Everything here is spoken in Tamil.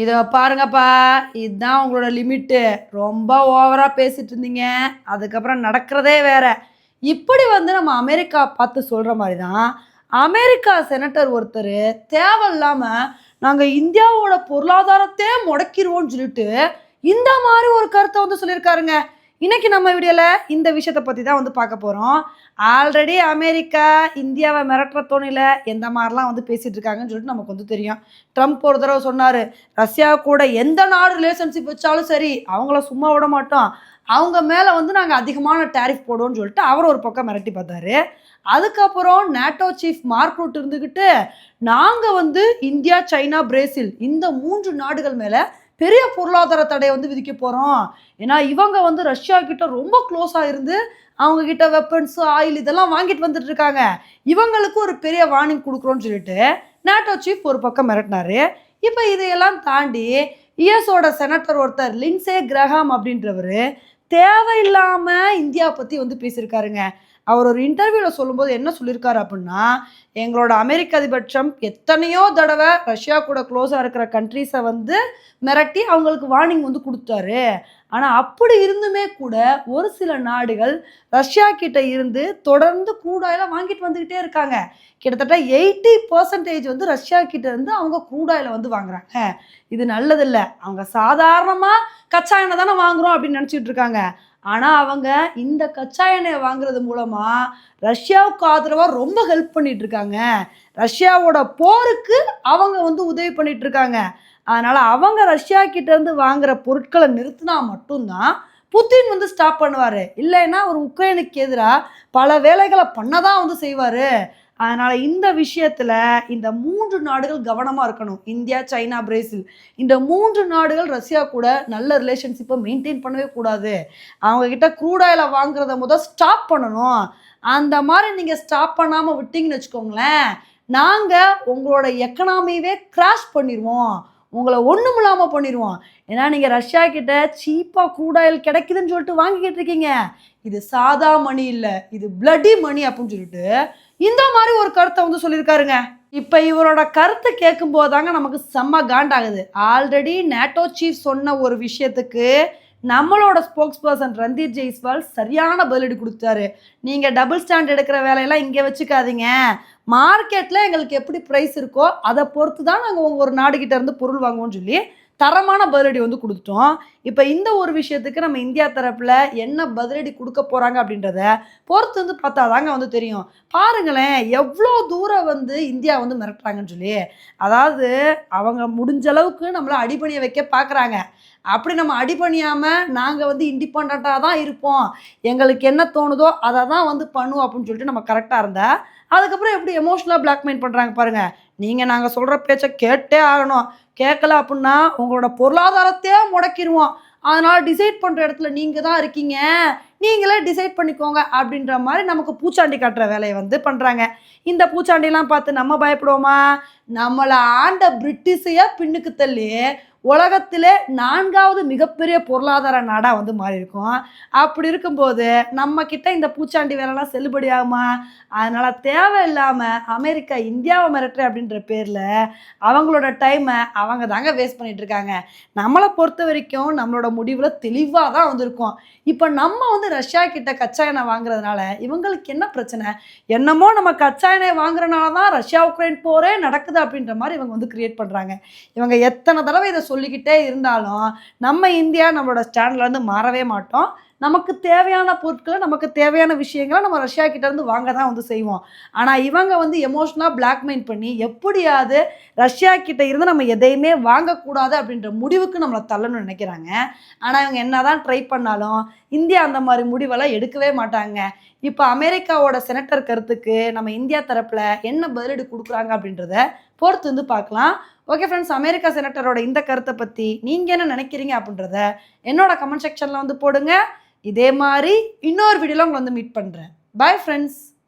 இதை பாருங்கப்பா இதுதான் உங்களோட லிமிட்டு. ரொம்ப ஓவராக பேசிட்டு இருந்தீங்க. அதுக்கப்புறம் நடக்கிறதே வேற. இப்படி வந்து நம்ம அமெரிக்கா பார்த்து சொல்கிற மாதிரி தான் அமெரிக்கா செனட்டர் ஒருத்தர் தேவையில்லாமல் நாங்கள் இந்தியாவோட பொருளாதாரத்தையே முடக்கிடுவோம்னு சொல்லிட்டு இந்த மாதிரி ஒரு கருத்தை வந்து சொல்லியிருக்காருங்க. இன்னைக்கு நம்ம வீடியோவில் இந்த விஷயத்தை பற்றி தான் வந்து பார்க்க போகிறோம் ஆல்ரெடி அமெரிக்கா இந்தியாவை மிரட்டுற தோணியில் எந்த மாதிரிலாம் வந்து பேசிகிட்டு இருக்காங்கன்னு சொல்லிட்டு நமக்கு வந்து தெரியும். ட்ரம்ப் ஒரு தடவை சொன்னார் ரஷ்யா கூட எந்த நாடு ரிலேஷன்ஷிப் வச்சாலும் சரி அவங்கள சும்மா விட மாட்டோம். அவங்க மேலே வந்து நாங்கள் அதிகமான டேரிஃப் போடுவோம்னு சொல்லிட்டு அவர் ஒரு பக்கம் மிரட்டி பார்த்தாரு. அதுக்கப்புறம் நேட்டோ சீஃப் மார்க் ரூட் இருந்துக்கிட்டு நாங்கள் வந்து இந்தியா சைனா பிரேசில் இந்த மூன்று நாடுகள் மேலே பெரிய பொருளாதார தடையை வந்து விதிக்க போகிறோம் ஏன்னா இவங்க வந்து ரஷ்யா கிட்ட ரொம்ப க்ளோஸாக இருந்து அவங்க கிட்ட வெப்பன்ஸ் ஆயில் இதெல்லாம் வாங்கிட்டு வந்துட்டு இருக்காங்க. இவங்களுக்கு ஒரு பெரிய வார்னிங் கொடுக்குறோன்னு சொல்லிட்டு நேட்டோ சீஃப் ஒரு பக்கம் மிரட்டினாரு. இப்போ இதையெல்லாம் தாண்டி யுஎஸோட செனட்டர் ஒருத்தர் லின்சே கிரஹாம் அப்படின்றவர் தேவையில்லாமல் இந்தியா பற்றி வந்து பேசியிருக்காருங்க. அவர் ஒரு இன்டர்வியூவில் சொல்லும்போது என்ன சொல்லியிருக்காரு அப்படின்னா எங்களோட அமெரிக்க அதிபர் ட்ரம்ப் எத்தனையோ தடவை ரஷ்யா கூட க்ளோஸாக இருக்கிற கண்ட்ரீஸை வந்து மிரட்டி அவங்களுக்கு வார்னிங் வந்து கொடுத்தாரு. ஆனால் அப்படி இருந்துமே கூட ஒரு சில நாடுகள் ரஷ்யா கிட்ட இருந்து தொடர்ந்து கூடாயில் வாங்கிட்டு வந்துக்கிட்டே இருக்காங்க. கிட்டத்தட்ட எயிட்டி பர்சன்டேஜ் வந்து ரஷ்யா கிட்ட இருந்து அவங்க கூடாயில் வந்து வாங்குறாங்க. இது நல்லதில்லை. அவங்க சாதாரணமாக கச்சா எண்ணெய் தானே வாங்குறோம் அப்படின்னு நினச்சிட்டு இருக்காங்க. ஆனால் அவங்க இந்த கச்சா எண்ணெயை வாங்குறது மூலமாக ரஷ்யாவுக்கு ஆதரவாக ரொம்ப ஹெல்ப் பண்ணிட்டு இருக்காங்க. ரஷ்யாவோட போருக்கு அவங்க வந்து உதவி பண்ணிட்டு இருக்காங்க. அதனால் அவங்க ரஷ்யா கிட்டேருந்து வாங்குற பொருட்களை நிறுத்தினா மட்டும்தான் புத்தின் வந்து ஸ்டாப் பண்ணுவார். இல்லைன்னா ஒரு உக்ரைனுக்கு எதிராக பல வேலைகளை பண்ண தான் வந்து செய்வார். அதனால் இந்த விஷயத்தில் இந்த மூன்று நாடுகள் கவனமாக இருக்கணும். India China Brazil. இந்த மூன்று நாடுகள் ரஷ்யா கூட நல்ல ரிலேஷன்ஷிப்பை மெயின்டைன் பண்ணவே கூடாது. அவங்கக்கிட்ட க்ரூட் ஆயிலை வாங்குறத முதல் ஸ்டாப் பண்ணணும். அந்த மாதிரி நீங்கள் ஸ்டாப் பண்ணாமல் விட்டீங்கன்னு வச்சுக்கோங்களேன் நாங்கள் உங்களோட எக்கனாமியவே கிராஷ் பண்ணிடுவோம் உங்களை ஒன்றும் இல்லாமல் பண்ணிடுவோம் ஏன்னா நீங்கள் ரஷ்யா கிட்ட சீப்பாக கூடாயில் கிடைக்குதுன்னு சொல்லிட்டு வாங்கிக்கிட்டு இருக்கீங்க. இது சாதா மணி இல்லை. இது பிளட்டி மணி அப்படின்னு சொல்லிட்டு இந்த மாதிரி ஒரு கருத்தை வந்து சொல்லியிருக்காருங்க. இப்போ இவரோட கருத்தை கேட்கும் தாங்க நமக்கு செம்ம காண்டாகுது. ஆல்ரெடி நேட்டோ சீஃப் சொன்ன ஒரு விஷயத்துக்கு நம்மளோட ஸ்போக்ஸ் பர்சன் ரந்தீர் ஜெய்ஸ்வால் சரியான பதிலடி கொடுத்தாரு. நீங்கள் டபுள் ஸ்டாண்ட் எடுக்கிற வேலையெல்லாம் இங்கே வச்சுக்காதீங்க. மார்க்கெட்டில் எங்களுக்கு எப்படி ப்ரைஸ் இருக்கோ அதை பொறுத்து தான் நாங்கள் ஒரு நாடுகிட்ட இருந்து பொருள் வாங்குவோம்னு சொல்லி தரமான பதிலடி வந்து கொடுத்துட்டோம். இப்போ இந்த ஒரு விஷயத்துக்கு நம்ம இந்தியா தரப்பில் என்ன பதிலடி கொடுக்க போகிறாங்க அப்படின்றத பொறுத்து வந்து பார்த்தா தாங்க வந்து தெரியும். பாருங்களேன் எவ்வளோ தூரம் வந்து இந்தியா வந்து மிரட்டுறாங்கன்னு சொல்லி. அதாவது அவங்க முடிஞ்ச அளவுக்கு நம்மளை அடிபணிய வைக்க பார்க்குறாங்க அப்படி நம்ம அடிபணியாமல் நாங்கள் வந்து இண்டிபெண்ட்டாக தான் இருப்போம். எங்களுக்கு என்ன தோணுதோ அதை தான் வந்து பண்ணுவோம் அப்படின்னு சொல்லிட்டு நம்ம கரெக்டாக இருந்தால் அதுக்கப்புறம் எப்படி எமோஷ்னலாக பிளாக்மெயில் பண்ணுறாங்க பாருங்கள் நீங்கள் நாங்கள் சொல்கிற பேச்சை கேட்டே ஆகணும். கேட்கல அப்படின்னா உங்களோட பொருளாதாரத்தையே முடக்கிடுவோம் அதனால் டிசைட் பண்ணுற இடத்துல நீங்கள் தான் இருக்கீங்க. நீங்களே டிசைட் பண்ணிக்கோங்க அப்படின்ற மாதிரி நமக்கு பூச்சாண்டி காட்டுற வேலையை வந்து பண்ணுறாங்க இந்த பூச்சாண்டிலாம் பார்த்து நம்ம பயப்படுவோமா? நம்மளை ஆண்ட பிரிட்டிஷையே பின்னுக்கு தள்ளி உலகத்திலே நான்காவது மிகப்பெரிய பொருளாதார நாடாக வந்து மாறி இருக்கும் அப்படி இருக்கும்போது நம்ம கிட்ட இந்த பூச்சாண்டி வேலைலாம் செல்லுபடி ஆகுமா அதனால் தேவையில்லாமல் அமெரிக்கா இந்தியாவை மிரட்டுற அப்படின்ற பேரில் அவங்களோட டைமை அவங்க தாங்க வேஸ்ட் பண்ணிட்டு இருக்காங்க. நம்மளை பொறுத்த வரைக்கும் நம்மளோட முடிவில் தெளிவாக தான் வந்திருக்கோம். இப்போ நம்ம வந்து ரஷ்யா கிட்ட கச்சா எண்ணெய் வாங்குறதுனால இவங்களுக்கு என்ன பிரச்சனை? என்னமோ நம்ம கச்சா எண்ணெய் வாங்குறனால தான் ரஷ்யா உக்ரைன் போரே நடக்குது அப்படின்ற மாதிரி இவங்க வந்து கிரியேட் பண்ணுறாங்க இவங்க எத்தனை தடவை இதை சொல்லிக்கிட்டே இருந்தாலும் நம்ம இந்தியா நம்மளோட ஸ்டாண்ட்ல இருந்து மாறவே மாட்டோம். நமக்கு தேவையான பொருட்களை நமக்கு தேவையான விஷயங்களை நம்ம ரஷ்யா கிட்டேருந்து வாங்க தான் வந்து செய்வோம். ஆனால் இவங்க வந்து எமோஷனாக பிளாக்மெயில் பண்ணி எப்படியாவது ரஷ்யா கிட்ட இருந்து நம்ம எதையுமே வாங்கக்கூடாது அப்படின்ற முடிவுக்கு நம்மளை தள்ளணும்னு நினைக்கிறாங்க. ஆனால் இவங்க என்னதான் ட்ரை பண்ணாலும் இந்தியா அந்த மாதிரி முடிவெல்லாம் எடுக்கவே மாட்டாங்க. இப்போ அமெரிக்காவோட செனட்டர் கருத்துக்கு நம்ம இந்தியா தரப்பில் என்ன பதிலடி கொடுக்குறாங்க அப்படின்றத பொறுத்து வந்து பார்க்கலாம். ஓகே ஃப்ரெண்ட்ஸ் அமெரிக்கா செனட்டரோட இந்த கருத்தை பற்றி நீங்கள் என்ன நினைக்கிறீங்க அப்படின்றத என்னோட கமெண்ட் செக்ஷனில் வந்து போடுங்க. இதே மாதிரி இன்னொரு வீடியோவில் உங்களை வந்து மீட் பண்ணுறேன் பாய் ஃப்ரெண்ட்ஸ்